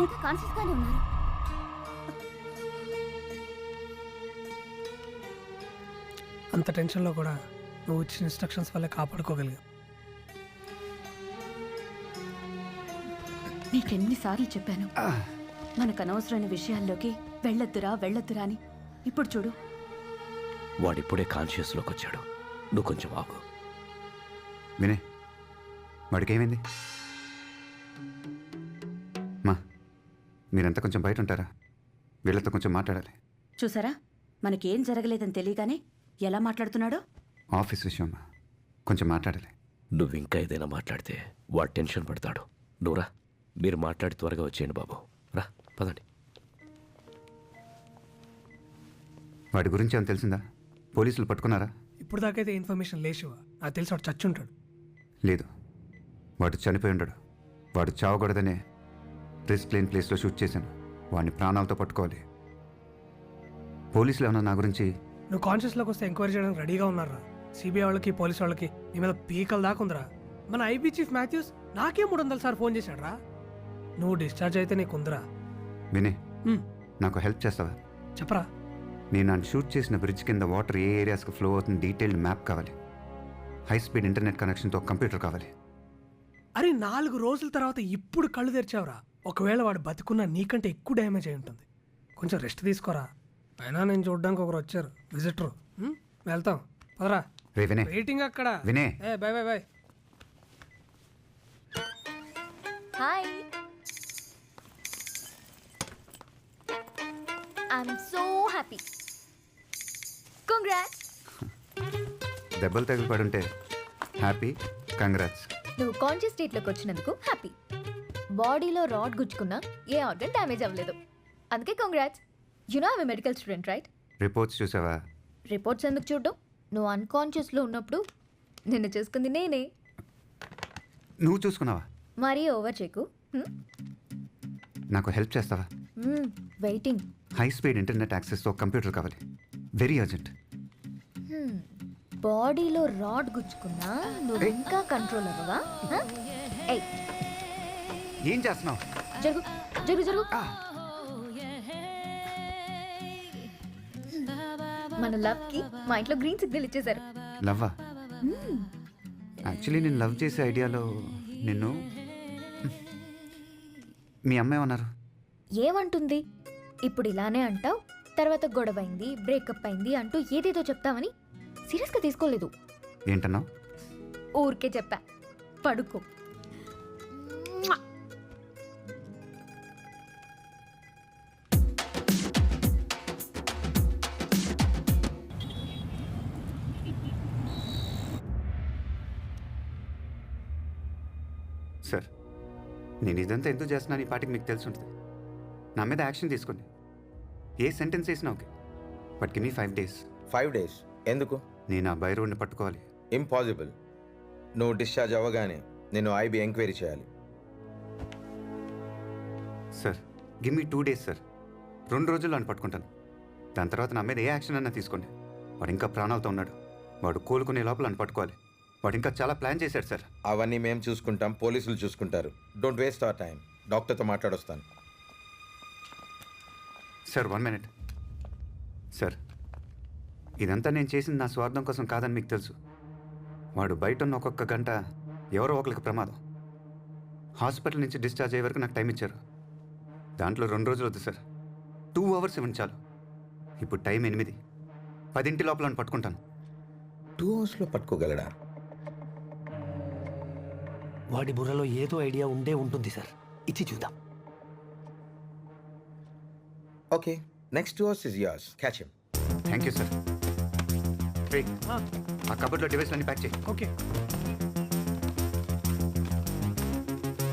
ఇంకా కాన్షియస్ గానే ఉన్నారు. అంత టెన్షన్లో కూడా నువ్వు ఇచ్చిన ఇన్స్ట్రక్షన్స్ వల్ల కాపాడుకోగలిగా. నీకెన్నిసార్లు చెప్పాను. మనకు అనవసరమైన విషయాల్లోకి వెళ్ళొద్దురా వెళ్ళొద్దురా అని. ఇప్పుడు చూడు. వాడిప్పుడే కాన్షియస్లోకి వచ్చాడు నువ్వు కొంచెం ఆగు. వినయ్ వాడికి మీరంతా కొంచెం బయట ఉంటారా వీళ్ళతో కొంచెం మాట్లాడాలి. చూసారా? మనకేం జరగలేదని తెలియగానే ఎలా మాట్లాడుతున్నాడో? ఆఫీస్ విషయం కొంచెం మాట్లాడాలి. నువ్వు ఇంకా ఏదైనా మాట్లాడితే వాడు టెన్షన్ పడతాడు. నువ్వురా మీరు మాట్లాడి త్వరగా వచ్చేయండి బాబు. రా పదండి. వాడి గురించి ఏమైనా తెలిసిందా? పోలీసులు పట్టుకున్నారా? ఇప్పుడు దాకైతే ఇన్ఫర్మేషన్ లేచివా నాకు తెలిసి వాడు చచ్చుంటాడు. లేదు. వాడు చనిపోయి ఉండడు. వాడు చావకూడదనే రిస్క్ లేని ప్లేస్లో షూట్ చేశాను. వాడిని ప్రాణాలతో పట్టుకోవాలి. పోలీసులు ఏమన్నా నా గురించి నువ్వు కాన్షియస్లోకి వస్తే ఎంక్వైరీ చేయడానికి రెడీగా ఉన్నారా? సిబిఐ వాళ్ళకి పోలీస్ వాళ్ళకి నీ మీద పీకల దాకా ఉందిరా. మన ఐబీ చీఫ్ మాథ్యూస్ నాకే మూడు వందల సార్లు ఫోన్ చేశాడ్రా. నువ్వు డిశ్చార్జ్ అయితే నీకు ఉందిరా. హ్మ్, నాకు హెల్ప్ చేస్తావా? చెప్పరా. నేను నన్ను షూట్ చేసిన బ్రిడ్జ్ కింద వాటర్ ఏ ఏరియాస్కి ఫ్లో అవుతుంది డీటెయిల్డ్ మ్యాప్ కావాలి. హై స్పీడ్ ఇంటర్నెట్ కనెక్షన్తో కంప్యూటర్ కావాలి. అరే నాలుగు రోజుల తర్వాత ఇప్పుడు కళ్ళు తెరిచావురా. ఒకవేళ వాడు బతుకున్న నీకంటే ఎక్కువ డ్యామేజ్ అయి ఉంటుంది. కొంచెం రెస్ట్ తీసుకోరా. అయినా నేను చూడడానికి ఒకరు వచ్చారు. విజిటర్. వెళ్తాం. పదరా. రే వినయ్ వెయిటింగ్ అక్కడ. వినయ్. ఏ bye bye bye. Hi. I'm so happy congrats దెబ్బలు తగిలి పడుంటే హ్యాపీ కంగ్రాట్స్ నువ్వు కాన్షియస్ స్టేట్లోకి వచ్చినందుకు హ్యాపీ బాడీలో రాడ్ గుచ్చుకున్నా ఏ ఆర్గన్ డ్యామేజ్ అవ్వలేదు. అందుకే congrats you know I medical student right reports చూసావా? రిపోర్ట్స్ ఎందుకు చూడడం? నువ్వు అన్కాన్షియస్లో ఉన్నప్పుడు నిన్ను చేసుకుంది నేనే. నువ్వు చూసుకున్నావా? మరీ ఓవర్ చెక్కు నాకు హెల్ప్ చేస్తావా? వెయిటింగ్ హై స్పీడ్ ఇంటర్నెట్ యాక్సెస్తో కంప్యూటర్ కావాలి. వెరీ అర్జెంట్ బాడీలో రాడ్ గుచ్చుకున్నా నువ్వు ఇంకా కంట్రోల్ అవ్వవా? ఏం చేస్తున్నావు? జరుగు జరుగు జరుగు. మన లవ్కి మా ఇంట్లో గ్రీన్ సిగ్నల్ ఇచ్చేశారు. లవ్వా? యాక్చువల్లీ నేను లవ్ చేసే ఐడియాలో నిన్ను మీ అమ్మ ఏమన్నారు? ఏమంటుంది? ఇప్పుడు ఇలానే అంటావు తర్వాత గొడవ అయింది బ్రేకప్ అయింది అంటూ ఏదేదో చెప్తామని సీరియస్గా తీసుకోలేదు. ఏంటన్నావు? ఊరికే చెప్పా పడుకో. సార్ నేను ఇదంతా ఎందుకు చేస్తున్నాను? ఈ పాటికి మీకు తెలిసి ఉంటుంది నా మీద యాక్షన్ తీసుకోండి. ఏ సెంటెన్స్ వేసినా okay. But give me five days. Five days? ఎందుకు? నేను ఆ బైరోడ్ని పట్టుకోవాలి. ఇంపాసిబుల్. నువ్వు డిశ్చార్జ్ అవ్వగానే నేను ఐబీ ఎంక్వైరీ చేయాలి. Sir give me two days sir. రెండు రోజుల్లో అని పట్టుకుంటాను. దాని తర్వాత నా మీద ఏ యాక్షన్ అన్నా తీసుకోండి. వాడు ఇంకా ప్రాణాలతో ఉన్నాడు. వాడు కోలుకునే లోపల అని పట్టుకోవాలి. వాడు ఇంకా చాలా ప్లాన్ చేశాడు సార్. అవన్నీ మేము చూసుకుంటాం పోలీసులు చూసుకుంటారు. డోంట్ వేస్ట్ అవర్ టైం డాక్టర్తో మాట్లాడొస్తాను. Sir one minute. సార్ ఇదంతా నేను చేసింది నా స్వార్థం కోసం కాదని మీకు తెలుసు. వాడు బయట ఉన్న ఒక్కొక్క గంట ఎవరో ఒకరికి ప్రమాదం. హాస్పిటల్ నుంచి డిశ్చార్జ్ అయ్యే వరకు నాకు టైం ఇచ్చారు. దాంట్లో రెండు రోజులు వద్దు సార్. టూ అవర్స్ ఇవ్వండి చాలు. ఇప్పుడు టైం ఎనిమిది. పదింటి లోపల పట్టుకుంటాను. టూ అవర్స్లో పట్టుకోగలడా? వాడి బుర్రలో ఏదో ఐడియా ఉండే ఉంటుంది సార్. ఇచ్చి చూద్దాం. Okay next two hours is yours catch him thank you sir రే ఆ కబర్లో డివైస్ అన్ని ప్యాక్ చేయి. ఓకే.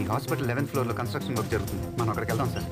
ఈ హాస్పిటల్ లెవెన్త్ ఫ్లోర్లో కన్స్ట్రక్షన్ వర్క్ జరుగుతుంది. మనం అక్కడికి వెళ్దాం సార్.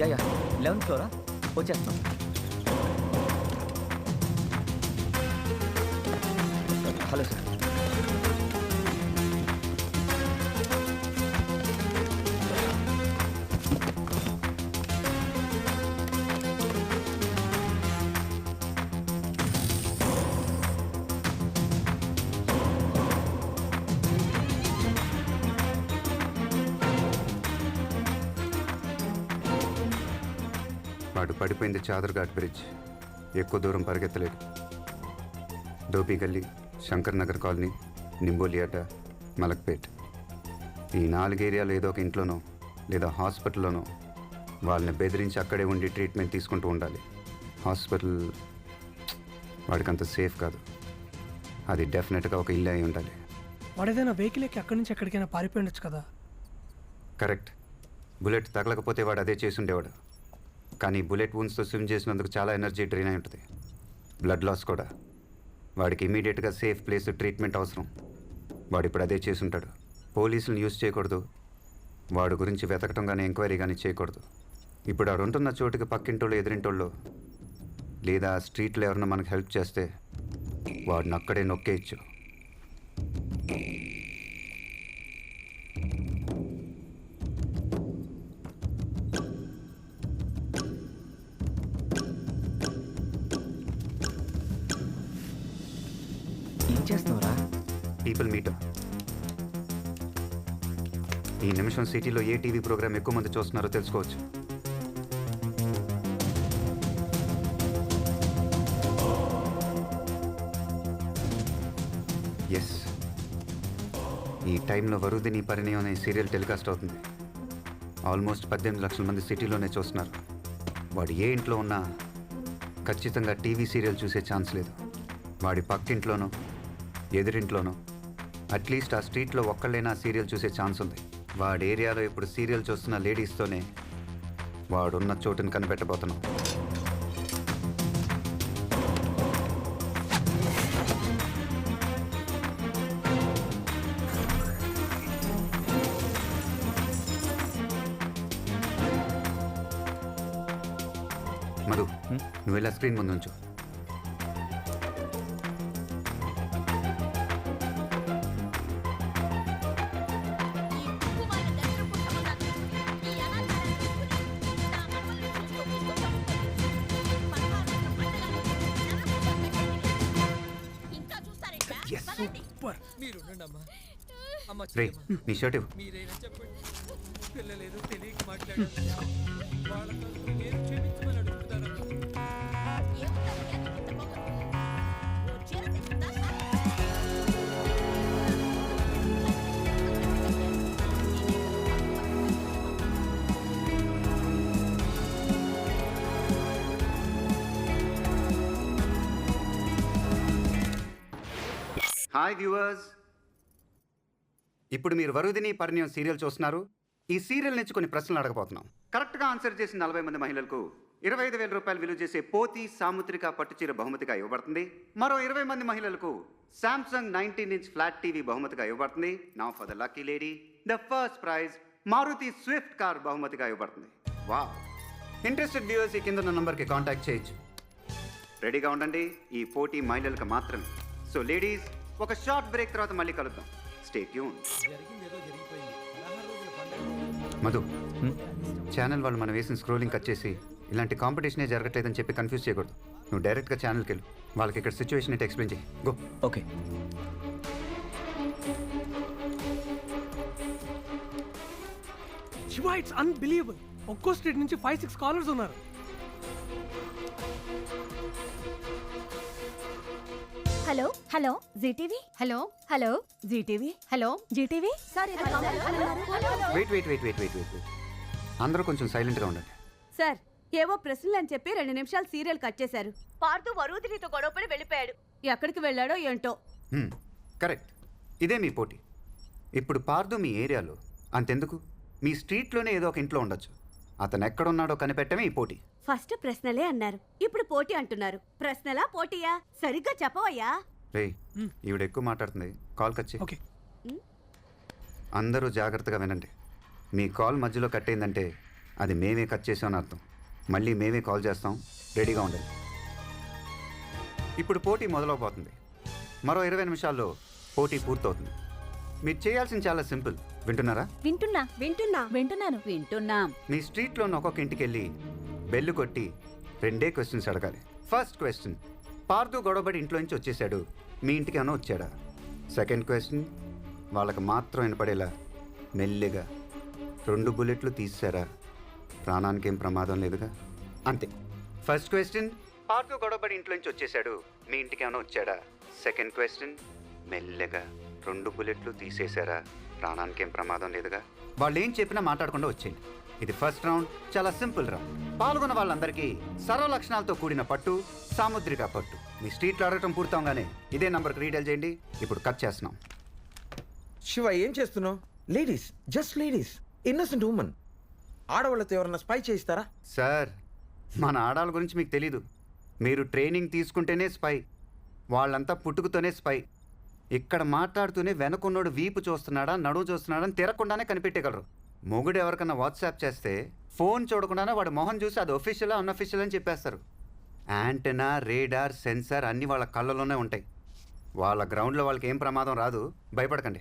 Yeah yeah. లెవెన్త్ ఫ్లోరా? వచ్చేస్తాం. Hello sir. వాడు పడిపోయింది చాదర్ఘాట్ బ్రిడ్జ్. ఎక్కువ దూరం పరిగెత్తలేడు దోపి గల్లీ శంకర్ నగర్ కాలనీ నింబోలియాట మలక్పేట్. ఈ నాలుగు ఏరియాలో ఏదో ఒక ఇంట్లోనో లేదా హాస్పిటల్లోనో వాళ్ళని బెదిరించి అక్కడే ఉండి ట్రీట్మెంట్ తీసుకుంటూ ఉండాలి. హాస్పిటల్ వాడికి అంత సేఫ్ కాదు. అది డెఫినెట్గా ఒక ఇల్లు అయి ఉండాలి. వాడు ఏదైనా వెహికల్ ఎక్కి అక్కడి నుంచి ఎక్కడికైనా పారిపోయి ఉండొచ్చు కదా? కరెక్ట్. బుల్లెట్ తగలకపోతే వాడు అదే చేసి ఉండేవాడు. కానీ బుల్లెట్ వూన్స్తో స్విమ్ చేసినందుకు చాలా ఎనర్జీ డ్రైన్ అయి ఉంటుంది. బ్లడ్ లాస్ కూడా. వాడికి ఇమీడియట్గా సేఫ్ ప్లేస్ ట్రీట్మెంట్ అవసరం. వాడు ఇప్పుడు అదే చేసి ఉంటాడు పోలీసులను యూజ్ చేయకూడదు. వాడి గురించి వెతకటం కానీ ఎంక్వైరీ కానీ చేయకూడదు. ఇప్పుడు ఆడు ఉంటున్న చోటుకి పక్కింటోళ్ళు ఎదిరింటోళ్ళు లేదా స్ట్రీట్లో ఎవరన్నా మనకు హెల్ప్ చేస్తే వాడిని అక్కడే నొక్కేయచ్చు. People meet. ఈ నిమిషం సిటీలో ఏ టీవీ ప్రోగ్రామ్ ఎక్కువ మంది చూస్తున్నారో తెలుసుకోవచ్చు. ఎస్ ఈ టైంలో వరుదిని పరిణయం అనే సీరియల్ టెలికాస్ట్ అవుతుంది. ఆల్మోస్ట్ పద్దెనిమిది లక్షల మంది సిటీలోనే చూస్తున్నారు. వాడు ఏ ఇంట్లో ఉన్నా ఖచ్చితంగా టీవీ సీరియల్ చూసే ఛాన్స్ లేదు. వాడి పక్కింట్లోనో ఎదురింట్లోనో అట్లీస్ట్ ఆ స్ట్రీట్లో ఒక్కళ్ళైనా సీరియల్ చూసే ఛాన్స్ ఉంది. వాడి ఏరియాలో ఇప్పుడు సీరియల్ చూస్తున్న లేడీస్తోనే వాడున్న చోటుని కనిపెట్టబోతున్నాం. మధు నువ్వు వెళ్ళా స్క్రీన్ ముందు ఉంచు రే నీ షర్ట్ ఇవ్వు. హాయ్ వ్యూవర్స్ ఇప్పుడు మీరు వరుదిని పరిణయం సీరియల్ చూస్తున్నారు. ఈ సీరియల్ నుంచి కొన్ని ప్రశ్నలు అడగబోతున్నాం. కరెక్ట్గా ఆన్సర్ చేసిన నలభై మంది మహిళలకు ఇరవై ఐదు వేల రూపాయలు విలువ చేసే పోతి సాముద్రిక పట్టుచీర బహుమతిగా ఇవ్వబడుతుంది. మరో ఇరవై మంది మహిళలకు Samsung nineteen inch flat TV బహుమతిగా ఇవ్వబడుతుంది. నా for the lucky lady the first prize Maruti Swift car బహుమతిగా ఇవ్వబడుతుంది. వా ఇంట్రెస్టెడ్ వ్యూవర్స్ ఈ కింద నంబర్కి కాంటాక్ట్ చేయొచ్చు. రెడీగా ఉండండి. ఈ పోటీ మహిళలకు మాత్రమే. సో లేడీస్ ఒక షార్ట్ బ్రేక్ తర్వాత మళ్ళీ కలుద్దాం. మధు ఛానల్ వాళ్ళు మనం వేసిన స్క్రోలింగ్ కట్ చేసి ఇలాంటి కాంపిటీషనే జరగట్లేదని చెప్పి కన్ఫ్యూజ్ చేయకూడదు. నువ్వు డైరెక్ట్గా ఛానల్కి వెళ్ళు. వాళ్ళకి ఇక్కడ సిచ్యువేషన్ ఏంటి ఎక్స్ప్లెయిన్ చేయి go. Okay. Shiva it's unbelievable ఒక్కో స్ట్రీట్ నుంచి ఫైవ్ సిక్స్ కాలర్స్ ఉన్నారు. Hello. Hello. GTV? Hello. Hello. GTV? Hello. GTV? Sorry wait wait wait wait wait wait wait అందరూ కొంచెం సైలెంట్గా ఉండండి. సార్ ఏవో ప్రశ్నలు అని చెప్పి రెండు నిమిషాలు సీరియల్ కట్ చేశారు. పార్దు వరుదినితో గొడవపడి వెళ్ళిపోయాడు. ఎక్కడికి వెళ్ళాడో ఏంటో? కరెక్ట్ ఇదే మీ పోటీ. ఇప్పుడు పార్దు మీ ఏరియాలో. అంతెందుకు? మీ స్ట్రీట్లోనే ఏదో ఒక ఇంట్లో ఉండొచ్చు. అతను ఎక్కడున్నాడో కనిపెట్టమే ఈ పోటీ. ఫస్ట్ ప్రశ్నలే అన్నారు. ఇప్పుడు పోటీ అంటున్నారు. ప్రశ్నలా పోటీయా? సరిగ్గా చెప్పవయ్యా. రే ఈవిడ ఎక్కువ మాట్లాడుతుంది. Call okay. అందరూ జాగ్రత్తగా వినండి. మీ కాల్ మధ్యలో కట్ అయిందంటే అది మేమే కట్ చేసామని అర్థం. మళ్ళీ మేమే కాల్ చేస్తాం. రెడీగా ఉండండి. ఇప్పుడు పోటీ మొదలవబోతుంది. మరో ఇరవై నిమిషాల్లో పోటీ పూర్తవుతుంది. మీరు చేయాల్సింది చాలా సింపుల్. వింటున్నారా? వింటున్నా. వింటున్నా. వింటున్నాను. వింటున్నాం. మీ స్ట్రీట్లోని ఒక్కొక్క ఇంటికి వెళ్ళి బెల్లు కొట్టి రెండే క్వశ్చన్స్ అడగాలి. ఫస్ట్ క్వశ్చన్ పార్దు గొడవబడి ఇంట్లో నుంచి వచ్చేసాడు. మీ ఇంటికి ఏమైనా వచ్చాడా? సెకండ్ క్వశ్చన్ వాళ్ళకి మాత్రం వినపడేలా మెల్లిగా రెండు బుల్లెట్లు తీసారా ప్రాణానికి ఏం ప్రమాదం లేదుగా? అంతే. ఫస్ట్ క్వశ్చన్ పార్దు గొడవబడి ఇంట్లో నుంచి వచ్చేసాడు. మీ ఇంటికి ఏమైనా వచ్చాడా? సెకండ్ క్వశ్చన్ మెల్లగా రెండు బుల్లెట్లు తీసేశారా? ప్రాణానికి ఏం ప్రమాదం లేదుగా? వాళ్ళు ఏం చెప్పినా మాట్లాడకుండా వచ్చేయండి. ఇది ఫస్ట్ రౌండ్ చాలా సింపుల్ రౌండ్. పాల్గొన్న వాళ్ళందరికీ సర్వ లక్షణాలతో కూడిన పట్టు సాముద్రిక పట్టు. మీ స్ట్రీట్లో అడగటం పూర్తవగానే ఇదే నంబర్కి రీడైల్ చేయండి. ఇప్పుడు కట్ చేస్తున్నాం. శివ ఏం చేస్తున్నావు? Ladies just ladies. Innocent women ఆడవాళ్ళతో ఎవరన్నా స్పై చేయిస్తారా? సార్ మన ఆడాల గురించి మీకు తెలీదు. మీరు ట్రైనింగ్ తీసుకుంటేనే స్పై వాళ్ళంతా పుట్టుకతోనే స్పై ఇక్కడ మాట్లాడుతూనే వెనకున్నోడు వీపు చూస్తున్నాడా నడువు చూస్తున్నాడా అని తిరగకుండానే కనిపెట్టగలరు మొగుడు ఎవరికన్నా వాట్సాప్ చేస్తే ఫోన్ చూడకుండానే వాడు మొహం చూసి అది ఒఫీషియలా అన్అఫిషియల్ అని చెప్పేస్తారు. యాంటెనా రేడార్ సెన్సార్ అన్నీ వాళ్ళ కళ్ళలోనే ఉంటాయి. వాళ్ళ గ్రౌండ్లో వాళ్ళకి ఏం ప్రమాదం రాదు. భయపడకండి.